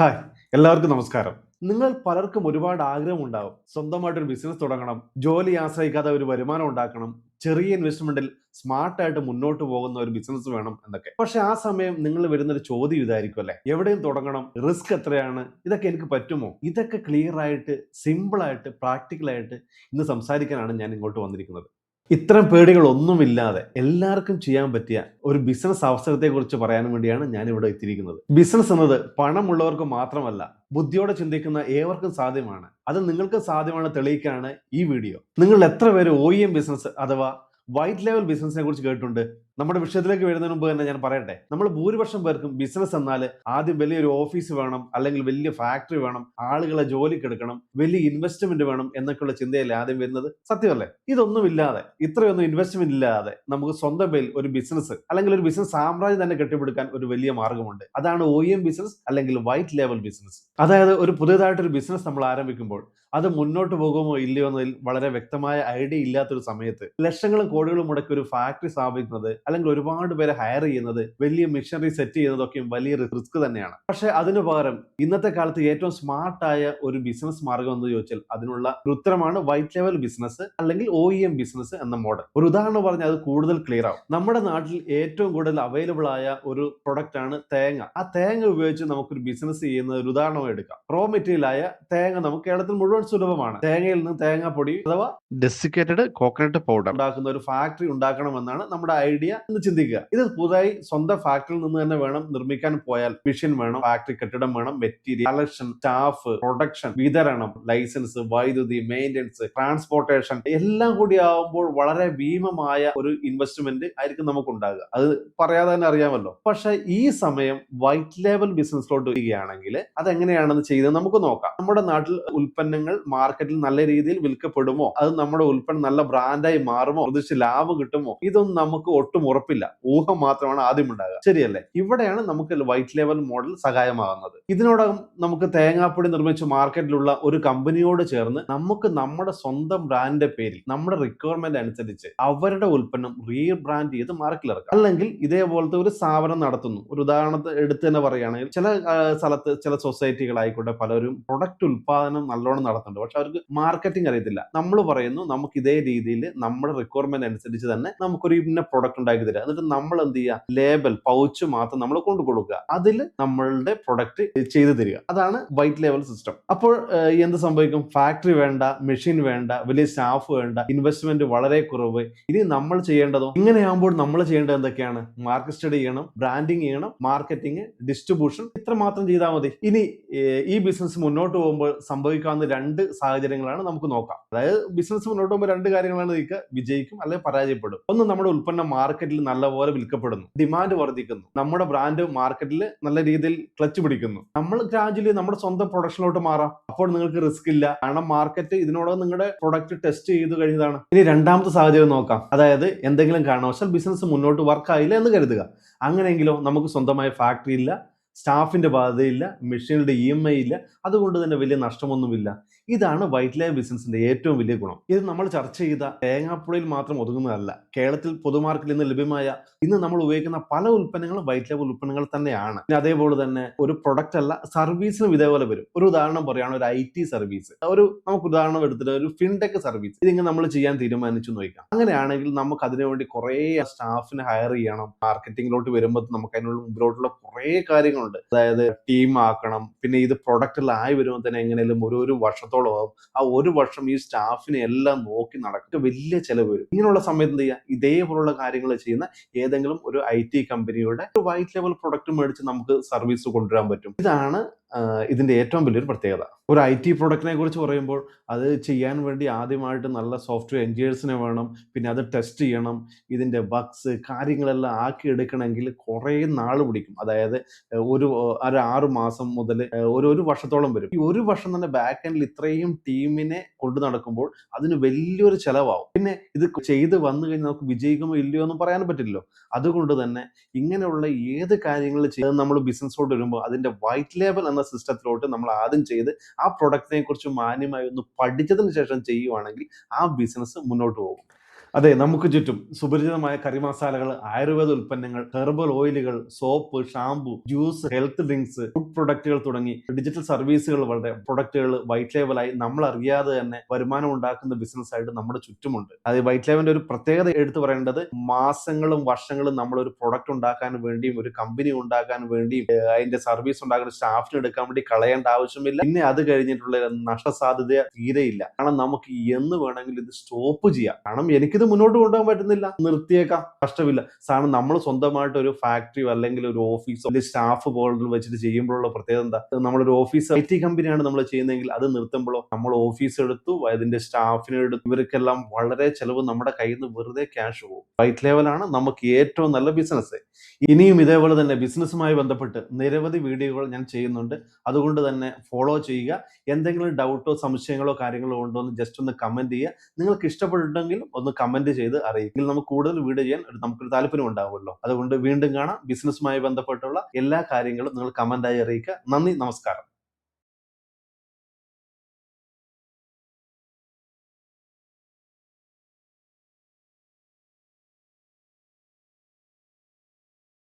Hi എല്ലാവർക്കും നമസ്കാരം. നിങ്ങൾ പലർക്കും ഒരുപാട് ആഗ്രഹം ആഗ്രഹമുണ്ടാവും. സ്വന്തമായിട്ടൊരു ബിസിനസ് തുടങ്ങണം ജോലി ആശ്രയിക്കാതെ ഒരു വരുമാനം ഉണ്ടാക്കണം ചെറിയ ഇൻവെസ്റ്റ്മെന്റിൽ സ്മാർട്ടായിട്ട് മുന്നോട്ട് പോകുന്ന ഒരു ബിസിനസ് വേണം എന്നൊക്കെ. പക്ഷെ ആ സമയം നിങ്ങൾ വരുന്നൊരു ചോദ്യം ഇതായിരിക്കും അല്ലെ? എവിടെയും തുടങ്ങണം റിസ്ക് എത്രയാണ് ഇതൊക്കെ എനിക്ക് പറ്റുമോ? ഇതൊക്കെ ക്ലിയർ ആയിട്ട് സിമ്പിൾ ആയിട്ട് പ്രാക്ടിക്കൽ ആയിട്ട് ഇന്ന് സംസാരിക്കാനാണ് ഞാൻ ഇങ്ങോട്ട് വന്നിരിക്കുന്നത്. ഇത്തരം പേടികളൊന്നുമില്ലാതെ എല്ലാവർക്കും ചെയ്യാൻ പറ്റിയ ഒരു ബിസിനസ് അവസരത്തെക്കുറിച്ച് പറയാൻ വേണ്ടിയാണ് ഞാൻ ഇവിടെ എത്തിയിരിക്കുന്നത്. ബിസിനസ് എന്നത് പണമുള്ളവർക്ക് മാത്രമല്ല ബുദ്ധിയോടെ ചിന്തിക്കുന്ന ഏവർക്കും സാധ്യമാണ്. അത് നിങ്ങൾക്ക് സാധ്യമാണ് തെളിയിക്കാനാണ് ഈ വീഡിയോ. നിങ്ങൾ എത്ര പേര് ഒ ബിസിനസ് അഥവാ വൈറ്റ് ലെവൽ ബിസിനസിനെ കുറിച്ച് കേട്ടിട്ടുണ്ട്? നമ്മുടെ വിഷയത്തിലേക്ക് വരുന്നതിന് മുമ്പ് തന്നെ ഞാൻ പറയട്ടെ നമ്മൾ ഭൂരിപക്ഷം പേർക്കും ബിസിനസ് എന്നാൽ ആദ്യം വലിയൊരു ഓഫീസ് വേണം അല്ലെങ്കിൽ വലിയ ഫാക്ടറി വേണം ആളുകളെ ജോലിക്ക് എടുക്കണം വലിയ ഇൻവെസ്റ്റ്മെന്റ് വേണം എന്നൊക്കെയുള്ള ചിന്തയല്ലേ ആദ്യം വരുന്നത്? സത്യമല്ലേ ഇതൊന്നും ഇല്ലാതെ ഇത്രയൊന്നും ഇൻവെസ്റ്റ്മെന്റ് ഇല്ലാതെ നമുക്ക് സ്വന്തം പേരിൽ ഒരു ബിസിനസ് അല്ലെങ്കിൽ ഒരു ബിസിനസ് സാമ്രാജ്യം തന്നെ കെട്ടിപ്പടുക്കാൻ ഒരു വലിയ മാർഗമുണ്ട്. അതാണ് ഒ എം ബിസിനസ് അല്ലെങ്കിൽ വൈറ്റ് ലെവൽ ബിസിനസ് അതായത് ഒരു പുതിയതായിട്ടൊരു ബിസിനസ് നമ്മൾ ആരംഭിക്കുമ്പോൾ അത് മുന്നോട്ട് പോകുമോ ഇല്ലയോ എന്നതിൽ വളരെ വ്യക്തമായ ഐഡിയ ഇല്ലാത്തൊരു സമയത്ത് ലക്ഷങ്ങളും കോടികളും മുടക്കി ഒരു ഫാക്ടറി സ്ഥാപിക്കുന്നത് അല്ലെങ്കിൽ ഒരുപാട് പേരെ ഹയർ ചെയ്യുന്നത് വലിയ മെഷീനറി സെറ്റ് ചെയ്യുന്നതൊക്കെയും വലിയ റിസ്ക് തന്നെയാണ്. പക്ഷെ അതിനു പകരം ഇന്നത്തെ കാലത്ത് ഏറ്റവും സ്മാർട്ടായ ഒരു ബിസിനസ് മാർഗം എന്ന് ചോദിച്ചാൽ അതിനുള്ള ഉത്തരമാണ് വൈറ്റ് ലെവൽ ബിസിനസ് അല്ലെങ്കിൽ ഒ ഇ എം ബിസിനസ് എന്ന മോഡൽ ഒരു ഉദാഹരണം പറഞ്ഞാൽ അത് കൂടുതൽ ക്ലിയർ ആവും. നമ്മുടെ നാട്ടിൽ ഏറ്റവും കൂടുതൽ അവൈലബിൾ ആയ ഒരു പ്രൊഡക്റ്റ് ആണ് തേങ്ങ. ആ തേങ്ങ ഉപയോഗിച്ച് നമുക്കൊരു ബിസിനസ് ചെയ്യുന്ന ഒരു ഉദാഹരണം എടുക്കാം. റോ മെറ്റീരിയൽ ആയ തേങ്ങ നമുക്ക് കേരളത്തിൽ മുഴുവൻ സുലഭമാണ്. തേങ്ങയിൽ നിന്ന് തേങ്ങാപ്പൊടി അഥവാ ഡെസിക്കേറ്റഡ് കോക്കനട്ട് പൗഡർ ഉണ്ടാക്കുന്ന ഒരു ഫാക്ടറി ഉണ്ടാക്കണമെന്നാണ് നമ്മുടെ ഐഡിയ എന്ന് ചിന്തിക്കുക. ഇത് പുതുതായി സ്വന്തം ഫാക്ടറിയിൽ നിന്ന് തന്നെ വേണം നിർമ്മിക്കാൻ പോയാൽ. മെഷീൻ വേണം ഫാക്ടറി കെട്ടിടം വേണം മെറ്റീരിയൽ കളക്ഷൻ സ്റ്റാഫ് പ്രൊഡക്ഷൻ വിതരണം ലൈസൻസ് വൈദ്യുതി മെയിന്റെനൻസ് ട്രാൻസ്പോർട്ടേഷൻ എല്ലാം കൂടി ആവുമ്പോൾ വളരെ ഭീമമായ ഒരു ഇൻവെസ്റ്റ്മെന്റ് ആയിരിക്കും നമുക്ക് ഉണ്ടാകുക അത് പറയാതെ തന്നെ അറിയാമല്ലോ. പക്ഷെ ഈ സമയം വൈറ്റ് ലേബൽ ബിസിനസ്സിലോട്ട് വരികയാണെങ്കിൽ അതെങ്ങനെയാണെന്ന് ചെയ്ത് നമുക്ക് നോക്കാം. നമ്മുടെ നാട്ടിൽ ഉൽപ്പന്നങ്ങൾ മാർക്കറ്റിൽ നല്ല രീതിയിൽ വിൽക്കപ്പെടുമോ? അത് നമ്മുടെ ഉൽപ്പന്നം നല്ല ബ്രാൻഡായി മാറുമോ? പ്രതീക്ഷിച്ച് ലാഭം കിട്ടുമോ? ഇതൊന്നും നമുക്ക് ഒട്ടും ഉറപ്പില്ല. ഊഹം മാത്രമാണ് ആദ്യം ഉണ്ടാകുക. ശരിയല്ലേ? ഇവിടെയാണ് നമുക്ക് വൈറ്റ് ലെവൽ മോഡൽ സഹായമാകുന്നത്. ഇതിനോടകം നമുക്ക് തേങ്ങാപ്പൊടി നിർമ്മിച്ച മാർക്കറ്റിലുള്ള ഒരു കമ്പനിയോട് ചേർന്ന് നമുക്ക് നമ്മുടെ സ്വന്തം ബ്രാൻഡിന്റെ പേരിൽ നമ്മുടെ റിക്വയർമെന്റ് അനുസരിച്ച് അവരുടെ ഉൽപ്പന്നം റീ ബ്രാൻഡ് ചെയ്ത് മാർക്കറ്റിൽ ഇറക്കാം അല്ലെങ്കിൽ ഇതേപോലത്തെ ഒരു സ്ഥാപനം നടത്തുന്നു. ഒരു ഉദാഹരണത്തെ എടുത്ത് തന്നെ പറയുകയാണെങ്കിൽ ചില സ്ഥലത്ത് ചില സൊസൈറ്റികളായിക്കോട്ടെ പലരും പ്രൊഡക്റ്റ് ഉൽപാദനം നല്ലോണം നടത്തുന്നുണ്ട്. പക്ഷെ അവർക്ക് മാർക്കറ്റിംഗ് അറിയത്തില്ല. നമ്മൾ പറയുന്നു നമുക്ക് ഇതേ രീതിയിൽ നമ്മുടെ റിക്വയർമെന്റ് അനുസരിച്ച് തന്നെ നമുക്കൊരു ഇന്ന പ്രൊഡക്റ്റ് ഉണ്ടാക്കി തരാം എന്നിട്ട് നമ്മൾ എന്ത് ചെയ്യുക? ലേബൽ പൗച്ച് മാത്രം നമ്മൾ കൊണ്ടു കൊടുക്കുക. അതിൽ നമ്മളുടെ പ്രൊഡക്റ്റ് ചെയ്തു തരിക. അതാണ് വൈറ്റ് ലെവൽ സിസ്റ്റം അപ്പോൾ എന്ത് സംഭവിക്കും? ഫാക്ടറി വേണ്ട മെഷീൻ വേണ്ട വലിയ സ്റ്റാഫ് വേണ്ട ഇൻവെസ്റ്റ്മെന്റ് വളരെ കുറവ്. ഇനി നമ്മൾ ചെയ്യേണ്ടതോ? ഇങ്ങനെയാകുമ്പോൾ നമ്മൾ ചെയ്യേണ്ടത് എന്തൊക്കെയാണ്? മാർക്കറ്റ് സ്റ്റഡി ചെയ്യണം ബ്രാൻഡിങ് ചെയ്യണം മാർക്കറ്റിംഗ് ഡിസ്ട്രിബ്യൂഷൻ ഇത്ര മാത്രം ചെയ്താൽ മതി. ഇനി ഈ ബിസിനസ് മുന്നോട്ട് പോകുമ്പോൾ സംഭവിക്കാവുന്ന രണ്ട് സാഹചര്യങ്ങളാണ് നമുക്ക് നോക്കാം. അതായത് ബിസിനസ് മുന്നോട്ട് പോകുമ്പോൾ രണ്ട് കാര്യങ്ങളാണ് നിൽക്കുക വിജയിക്കും അല്ലെങ്കിൽ പരാജയപ്പെടും. ഒന്ന് നമ്മുടെ ഉൽപ്പന്നം മാർക്കറ്റിൽ നല്ലപോലെ വിൽക്കപ്പെടുന്നു. ഡിമാൻഡ് വർദ്ധിക്കുന്നു. നമ്മുടെ ബ്രാൻഡ് മാർക്കറ്റിൽ നല്ല രീതിയിൽ ക്ലച്ച് പിടിക്കുന്നു. നമ്മൾ ഗ്രാജുവലി നമ്മുടെ സ്വന്തം പ്രൊഡക്ഷനിലോട്ട് മാറാം. അപ്പോൾ നിങ്ങൾക്ക് റിസ്ക് ഇല്ല. കാരണം മാർക്കറ്റ് ഇതിനോടകം നിങ്ങളുടെ പ്രൊഡക്റ്റ് ടെസ്റ്റ് ചെയ്ത് കഴിഞ്ഞതാണ്. ഇനി രണ്ടാമത്തെ സാഹചര്യം നോക്കാം. അതായത് എന്തെങ്കിലും കാരണവശാൽ ബിസിനസ് മുന്നോട്ട് വർക്ക് ആയില്ല എന്ന് കരുതുക. അങ്ങനെയെങ്കിലോ നമുക്ക് സ്വന്തമായ ഫാക്ടറി ഇല്ല. സ്റ്റാഫിന്റെ ബാധ്യതയില്ല മെഷീനുകളുടെ ഇ എം ഐ ഇല്ല അതുകൊണ്ട് തന്നെ വലിയ നഷ്ടമൊന്നുമില്ല. ഇതാണ് വൈറ്റ് ലൈഫ് ബിസിനസിന്റെ ഏറ്റവും വലിയ ഗുണം. ഇത് നമ്മൾ ചർച്ച ചെയ്ത തേങ്ങാപ്പുഴയിൽ മാത്രം ഒതുങ്ങുന്നതല്ല. കേരളത്തിൽ പൊതുമാർക്കിൽ നിന്ന് ലഭ്യമായ ഇന്ന് നമ്മൾ ഉപയോഗിക്കുന്ന പല ഉൽപ്പന്നങ്ങളും വൈറ്റ് ലൈഫ് ഉൽപ്പന്നങ്ങൾ തന്നെയാണ്. പിന്നെ അതേപോലെ തന്നെ ഒരു പ്രൊഡക്റ്റ് അല്ല സർവീസിനും ഇതേപോലെ വരും. ഒരു ഉദാഹരണം പറയുകയാണ് ഒരു ഐ ടി സർവീസ് ഒരു നമുക്ക് ഉദാഹരണം എടുത്തിട്ട് ഒരു ഫിൻടെക് സർവീസ് ഇതിങ്ങനെ നമ്മൾ ചെയ്യാൻ തീരുമാനിച്ചു നോക്കാം അങ്ങനെയാണെങ്കിൽ നമുക്ക് അതിനുവേണ്ടി കുറേ സ്റ്റാഫിനെ ഹയർ ചെയ്യണം. മാർക്കറ്റിംഗിലോട്ട് വരുമ്പോൾ നമുക്ക് അതിനുള്ള മുമ്പിലോട്ടുള്ള കുറേ കാര്യങ്ങളുണ്ട്. അതായത് ടീം ആക്കണം പിന്നെ ഇത് പ്രൊഡക്റ്റിലായി വരുമ്പോൾ തന്നെ എങ്ങനെയും ഒരു ഒരു വർഷത്തോളം ആവും. ആ ഒരു വർഷം ഈ സ്റ്റാഫിനെ എല്ലാം നോക്കി നടക്കുക വലിയ ചെലവ് വരും. ഇങ്ങനെയുള്ള സമയത്ത് എന്ത് ചെയ്യുക? ഇതേപോലുള്ള കാര്യങ്ങൾ ചെയ്യുന്ന ഏതെങ്കിലും ഒരു ഐ ടി കമ്പനിയുടെ ഒരു വൈറ്റ് ലെവൽ പ്രൊഡക്റ്റ് മേടിച്ച് നമുക്ക് സർവീസ് കൊണ്ടുവരാൻ പറ്റും. ഇതാണ് ആഹ് ഇതിന്റെ ഏറ്റവും വലിയൊരു പ്രത്യേകത. ഒരു ഐ ടി പ്രൊഡക്റ്റിനെ കുറിച്ച് പറയുമ്പോൾ അത് ചെയ്യാൻ വേണ്ടി ആദ്യമായിട്ട് നല്ല സോഫ്റ്റ്വെയർ എൻജിനീയേഴ്സിനെ വേണം പിന്നെ അത് ടെസ്റ്റ് ചെയ്യണം ഇതിന്റെ ബഗ്സ് കാര്യങ്ങളെല്ലാം ആക്കി എടുക്കണമെങ്കിൽ കുറേ നാൾ പിടിക്കും. അതായത് ഒരു ഒരു ആറ് മാസം മുതൽ ഒരു ഒരു വർഷത്തോളം വരും. ഈ ഒരു വർഷം തന്നെ ബാക്ക് എൻഡിൽ ഇത്രയും ടീമിനെ കൊണ്ടു നടക്കുമ്പോൾ അതിന് വലിയൊരു ചിലവാകും പിന്നെ ഇത് ചെയ്ത് വന്നു കഴിഞ്ഞാൽ നമുക്ക് വിജയിക്കുമോ ഇല്ലയോ എന്ന് പറയാൻ പറ്റില്ലല്ലോ. അതുകൊണ്ട് തന്നെ ഇങ്ങനെയുള്ള ഏത് കാര്യങ്ങൾ ചെയ്ത് നമ്മൾ ബിസിനസ്സോട്ട് വരുമ്പോൾ അതിന്റെ വൈറ്റ് ലേബൽ എന്ന സിസ്റ്റത്തിലോട്ട് നമ്മൾ ആദ്യം ചെയ്ത് ആ പ്രൊഡക്റ്റിനെ കുറിച്ച് മാന്യമായി ഒന്ന് പഠിച്ചതിന് ശേഷം ചെയ്യുവാണെങ്കിൽ ആ ബിസിനസ് മുന്നോട്ട് പോകും. അതെ നമുക്ക് ചുറ്റും സുപരിചിതമായ കറി മസാലകൾ ആയുർവേദ ഉൽപ്പന്നങ്ങൾ herbal ഓയിലുകൾ soap shampoo juice health drinks food പ്രൊഡക്റ്റുകൾ തുടങ്ങി ഡിജിറ്റൽ സർവീസുകൾ വളരെ പ്രൊഡക്റ്റുകൾ വൈറ്റ് ലേബലായി നമ്മൾ അറിയാതെ തന്നെ വരുമാനം ഉണ്ടാക്കുന്ന ബിസിനസ് ആയിട്ട് നമ്മുടെ ചുറ്റുമുണ്ട്. അത് വൈറ്റ് ലേബലിന്റെ ഒരു പ്രത്യേകത എടുത്തു പറയേണ്ടത് മാസങ്ങളും വർഷങ്ങളും നമ്മൾ ഒരു പ്രൊഡക്റ്റ് ഉണ്ടാക്കാൻ വേണ്ടിയും ഒരു കമ്പനി ഉണ്ടാക്കാൻ വേണ്ടിയും അതിന്റെ സർവീസ് ഉണ്ടാക്കുന്ന സ്റ്റാഫിന് എടുക്കാൻ വേണ്ടി കളയേണ്ട ആവശ്യമില്ല. പിന്നെ അത് കഴിഞ്ഞിട്ടുള്ള നഷ്ടസാധ്യത തീരെയില്ല. കാരണം നമുക്ക് എന്ന് വേണമെങ്കിലും ഇത് സ്റ്റോപ്പ് ചെയ്യാം. കാരണം എനിക്കിത് മുന്നോട്ട് കൊണ്ടുപോകാൻ പറ്റുന്നില്ല. നിർത്തിയേക്കാം. കഷ്ടമില്ല. സാധനം നമ്മൾ സ്വന്തമായിട്ട് ഒരു ഫാക്ടറിയോ അല്ലെങ്കിൽ ഒരു ഓഫീസോ അല്ലെങ്കിൽ സ്റ്റാഫ് പോലും വെച്ചിട്ട് ചെയ്യുമ്പോഴുള്ള പ്രത്യേകത എന്താ? നമ്മളൊരു ഓഫീസ് ഐ ടി കമ്പനിയാണ് നമ്മൾ ചെയ്യുന്നതെങ്കിൽ അത് നിർത്തുമ്പോഴോ നമ്മൾ ഓഫീസ് എടുത്തു അതിന്റെ സ്റ്റാഫിനെ എടുത്തു ഇവർക്കെല്ലാം വളരെ ചെലവ് നമ്മുടെ കയ്യിൽ നിന്ന് വെറുതെ ക്യാഷ് പോകും. വൈറ്റ് ലെവലാണ് നമുക്ക് ഏറ്റവും നല്ല ബിസിനസ് ഇനിയും ഇതേപോലെ തന്നെ ബിസിനസ്സുമായി ബന്ധപ്പെട്ട് നിരവധി വീഡിയോകൾ ഞാൻ ചെയ്യുന്നുണ്ട്. അതുകൊണ്ട് തന്നെ ഫോളോ ചെയ്യുക. എന്തെങ്കിലും ഡൗട്ടോ സംശയങ്ങളോ കാര്യങ്ങളോ ഉണ്ടോ എന്ന് ജസ്റ്റ് ഒന്ന് കമന്റ് ചെയ്യുക. നിങ്ങൾക്ക് ഇഷ്ടപ്പെട്ടിട്ടുണ്ടെങ്കിൽ ഒന്ന് കമന്റ് ചെയ്ത് അറിയിക്കും. നമുക്ക് കൂടുതൽ വീഡിയോ ചെയ്യാൻ നമുക്കൊരു താല്പര്യം ഉണ്ടാവുമല്ലോ. അതുകൊണ്ട് വീണ്ടും കാണാം. ബിസിനസ്സുമായി ബന്ധപ്പെട്ടുള്ള എല്ലാ കാര്യങ്ങളും നിങ്ങൾ കമന്റായി അറിയിക്കുക. നന്ദി നമസ്കാരം.